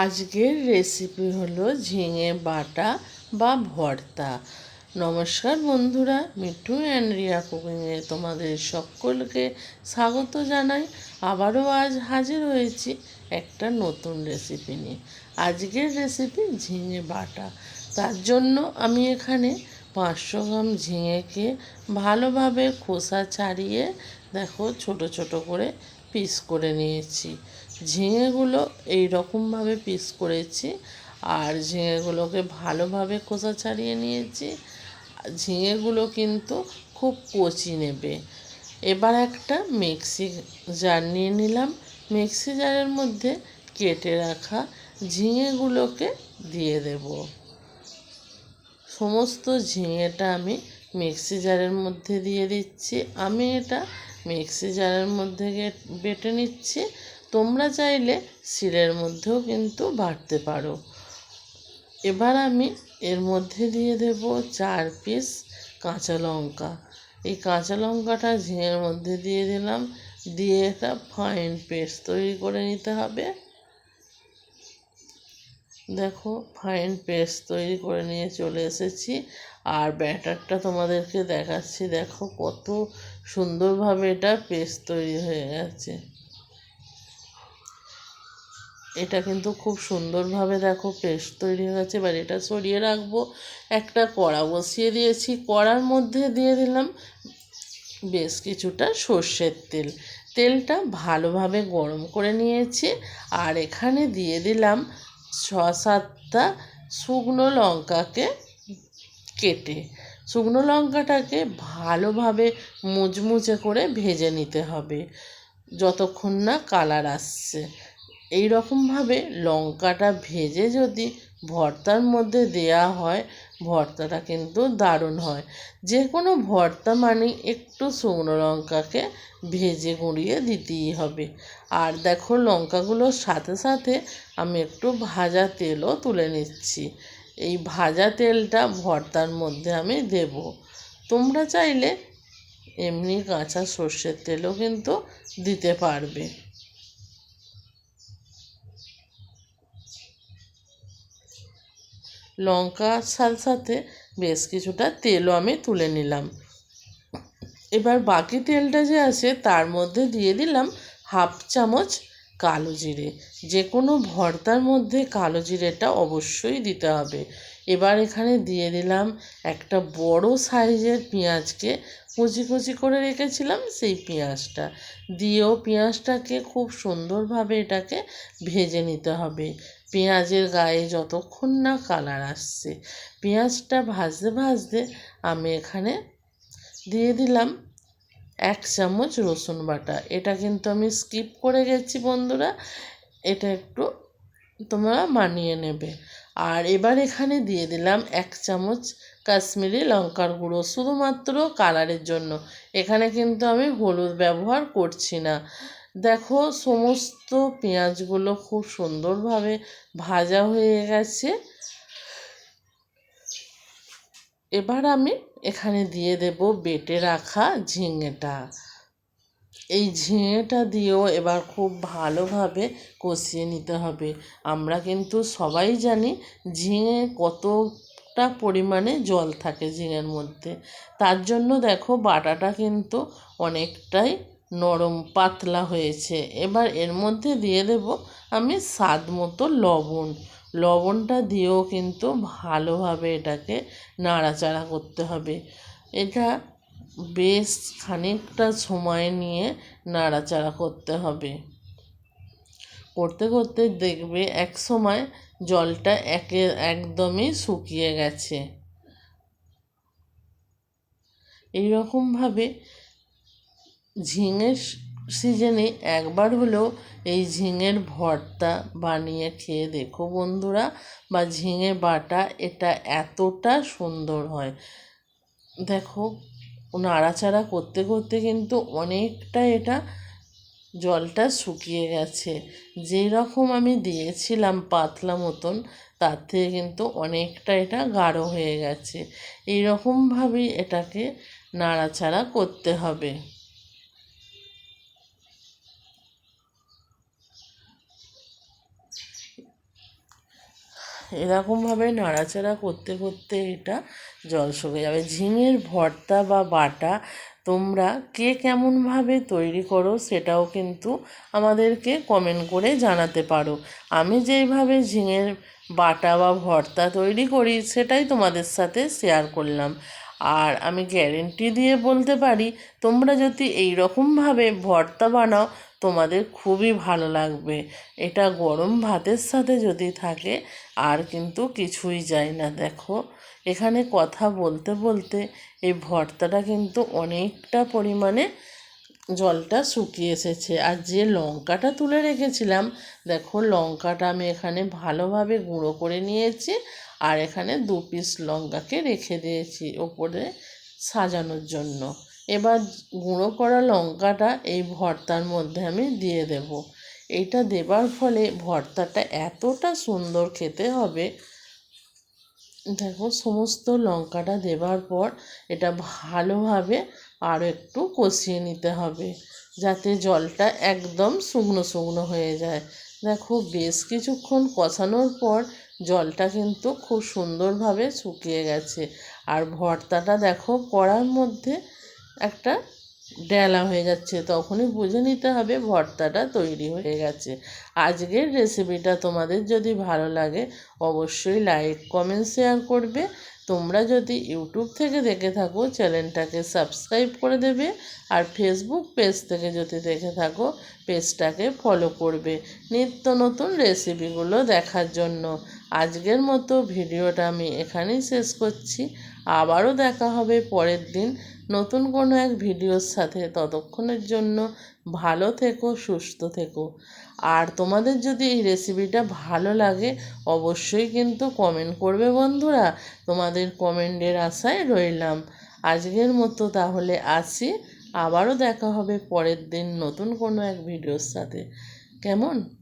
আজকের রেসিপি হলো ঝিঙে বাটা বা ভর্তা। নমস্কার বন্ধুরা, মিঠু অ্যান্ড রিয়া কুকিংয়ে তোমাদের সকলকে স্বাগত জানাই। আবারও আজ হাজির হয়েছি একটা নতুন রেসিপি নিয়ে। আজকের রেসিপি ঝিঙে বাটা। তার জন্য আমি এখানে পাঁচশো গ্রাম ঝিঙেকে ভালোভাবে খোসা ছাড়িয়ে দেখো ছোট ছোট করে পিস করে নিয়েছি। ঝিঙেগুলো এই রকমভাবে পিস করেছি আর ঝিঙেগুলোকে ভালোভাবে খোসা ছাড়িয়ে নিয়েছি। ঝিঙেগুলো কিন্তু খুব কচি নেবে। এবার একটা মিক্সি জার নিয়ে নিলাম। মিক্সি জারের মধ্যে কেটে রাখা ঝিঙেগুলোকে দিয়ে দেব। সমস্ত ঝিঙেটা আমি মিক্সি জারের মধ্যে দিয়ে দিচ্ছি। আমি এটা মিক্সি জারের মধ্যে বেটে নিচ্ছি। তোমরা চাইলে শিলের মধ্যেও কিন্তু বাটতে পারো। এবার আমি এর মধ্যে দিয়ে দেব চার পিস কাঁচা লঙ্কা। এই কাঁচা লঙ্কাটা ঝিঙের মধ্যে দিয়ে দিলাম। দিয়ে এটা ফাইন পেস্ট তৈরি করে নিতে হবে। দেখো, ফাইন পেস্ট তৈরি করে নিয়ে চলে এসেছি। আর ব্যাটারটা তোমাদেরকে দেখাচ্ছি, দেখো কত সুন্দরভাবে এটা পেস্ট তৈরি হয়ে গেছে। এটা কিন্তু খুব সুন্দরভাবে দেখো পেস্ট তৈরি হয়ে গেছে, এবার এটা সরিয়ে রাখব, একটা কড়া বসিয়ে দিয়েছি, কড়ার মধ্যে দিয়ে দিলাম বেশ কিছুটা সর্ষের তেল। তেলটা ভালোভাবে গরম করে নিয়েছি, আর এখানে দিয়ে দিলাম ছ সাতটা শুকনো লঙ্কাকে কেটে শুকনো লঙ্কাটাকে ভালোভাবে মুচমুচে করে ভেজে নিতে হবে। যতক্ষণ না কালার আসছে। এই রকমভাবে লঙ্কাটা ভেজে যদি ভর্তার মধ্যে দেয়া হয়, ভর্তাটা কিন্তু দারুণ হয়। যে কোনো ভর্তা মানে একটু শুকনো লঙ্কাকে ভেজে গুঁড়িয়ে দিতেই হবে। আর দেখো লঙ্কাগুলোর সাথে সাথে আমি একটু ভাজা তেলও তুলে নিচ্ছি। এই ভাজা তেলটা ভর্তার মধ্যে আমি দেব। তোমরা চাইলে এমনি কাঁচা সর্ষের তেলও কিন্তু দিতে পারবে। লঙ্কার সাথে সাথে বেশ কিছুটা তেলও আমি তুলে নিলাম। এবার বাকি তেলটা যে আছে তার মধ্যে দিয়ে দিলাম হাফ চামচ কালো জিরে। যে কোনো ভর্তার মধ্যে কালো জিরেটা অবশ্যই দিতে হবে। এবার এখানে দিয়ে দিলাম একটা বড় সাইজের পেঁয়াজকে। কুচি কুচি করে রেখেছিলাম সেই পেঁয়াজটা। দিয়েও পেঁয়াজটাকে খুব সুন্দরভাবে এটাকে ভেজে নিতে হবে। পেঁয়াজের গায়ে যতক্ষণ না কালার আসছে। পেঁয়াজটা ভাজতে ভাজতে আমি এখানে দিয়ে দিলাম এক চামচ রসুন বাটা। এটা কিন্তু আমি স্কিপ করে গেছি বন্ধুরা। এটা একটু তোমরা মানিয়ে নেবে। আর এবার এখানে দিয়ে দিলাম এক চামচ কাশ্মীরি লঙ্কার গুঁড়ো, শুধুমাত্র কালারের জন্য। এখানে কিন্তু আমি হলুদ ব্যবহার করছি না। দেখো, সমস্ত পেঁয়াজগুলো খুব সুন্দরভাবে ভাজা হয়ে গেছে। এবার আমি এখানে দিয়ে দেব বেটে রাখা ঝিঙেটা। এই ঝিঙেটা দিয়েও এবার খুব ভালোভাবে কষিয়ে নিতে হবে। আমরা কিন্তু সবাই জানি ঝিঙে কতটা পরিমাণে জল থাকে ঝিঙের মধ্যে। তার জন্য দেখো বাটাটা কিন্তু অনেকটাই নরম, পাতলা হয়েছে। এবার এর মধ্যে দিয়ে দেব আমি স্বাদ মতো লবণ। লবণটা দিয়েও কিন্তু ভালোভাবে এটাকে নাড়াচাড়া করতে হবে। এটা বেশ খানিকটা সময় নিয়ে নাড়াচাড়া করতে হবে। করতে করতে দেখবে এক সময় জলটা একে একদমই শুকিয়ে গেছে। এইরকমভাবে ঝিঙের সিজনে একবার হলেও এই ঝিঙের ভর্তা বানিয়ে খেয়ে দেখো বন্ধুরা। বা ঝিঙে বাটা, এটা এতটা সুন্দর হয়। দেখো, নাড়াচাড়া করতে করতে কিন্তু অনেকটা এটা জলটা শুকিয়ে গেছে। যেই রকম আমি দিয়েছিলাম পাতলা মতন, তার থেকে কিন্তু অনেকটা এটা গাঢ় হয়ে গেছে। এই রকমভাবেই এটাকে নাড়াচাড়া করতে হবে। এরকমভাবে নাড়াচাড়া করতে করতে এটা জল শুকে যাবে। ঝিঙের ভর্তা বা বাটা তোমরা কে কেমনভাবে তৈরি করো সেটাও কিন্তু আমাদেরকে কমেন্ট করে জানাতে পারো। আমি যেইভাবে ঝিঙের বাটা বা ভর্তা তৈরি করি সেটাই তোমাদের সাথে শেয়ার করলাম। আর আমি গ্যারেন্টি দিয়ে বলতে পারি, তোমরা যদি এই রকমভাবে ভর্তা বানাও, তোমাদের খুবই ভালো লাগবে। এটা গরম ভাতের সাথে যদি থাকে, আর কিন্তু কিছুই যায় না, দেখো। এখানে কথা বলতে বলতে এই ভর্তাটা কিন্তু অনেকটা পরিমাণে জলটা শুকিয়ে এসেছে। আর যে লঙ্কাটা তুলে রেখেছিলাম, দেখো লঙ্কাটা আমি এখানে ভালোভাবে গুঁড়ো করে নিয়েছি আর এখানে দু পিস লঙ্কাকে রেখে দিয়েছি ওপরে সাজানোর জন্য। এবার গুঁড়ো করা লঙ্কাটা এই ভর্তার মধ্যে আমি দিয়ে দেব। এইটা দেবার ফলে ভর্তাটা এতটা সুন্দর খেতে হবে। দেখো সমস্ত লঙ্কাটা দেবার পর এটা ভালোভাবে আরও একটু কষিয়ে নিতে হবে, যাতে জলটা একদম শুকনো শুকনো হয়ে যায়। দেখো, বেশ কিছুক্ষণ কষানোর পর জলটা কিন্তু খুব সুন্দরভাবে শুকিয়ে গেছে। আর ভর্তাটা দেখো, কড়ার মধ্যে একটা ডেলা হয়ে যাচ্ছে, তখনই বুঝে নিতে হবে ভর্তাটা তৈরি হয়ে গেছে। আজকের রেসিপিটা তোমাদের যদি ভালো লাগে, অবশ্যই লাইক কমেন্ট শেয়ার করবে। তোমরা যদি ইউটিউব থেকে দেখে থাকো, চ্যানেলটাকে সাবস্ক্রাইব করে দেবে আর ফেসবুক পেজ থেকে যদি দেখে থাকো, পেজটাকে ফলো করবে নিত্য নতুন রেসিপিগুলো দেখার জন্য। আজকের মতো ভিডিওটা আমি এখানেই শেষ করছি। আবারও দেখা হবে পরের দিন নতুন কোনো এক ভিডিওর সাথে ততক্ষণের জন্য ভালো থেকো, সুস্থ থেকো। আর তোমাদের যদি এই রেসিপিটা ভালো লাগে, অবশ্যই কিন্তু কমেন্ট করবে বন্ধুরা। তোমাদের কমেন্টের আশায় রইলাম। আজকের মতো তাহলে আসি। আবারও দেখা হবে পরের দিন নতুন কোনো এক ভিডিওর সাথে। কেমন?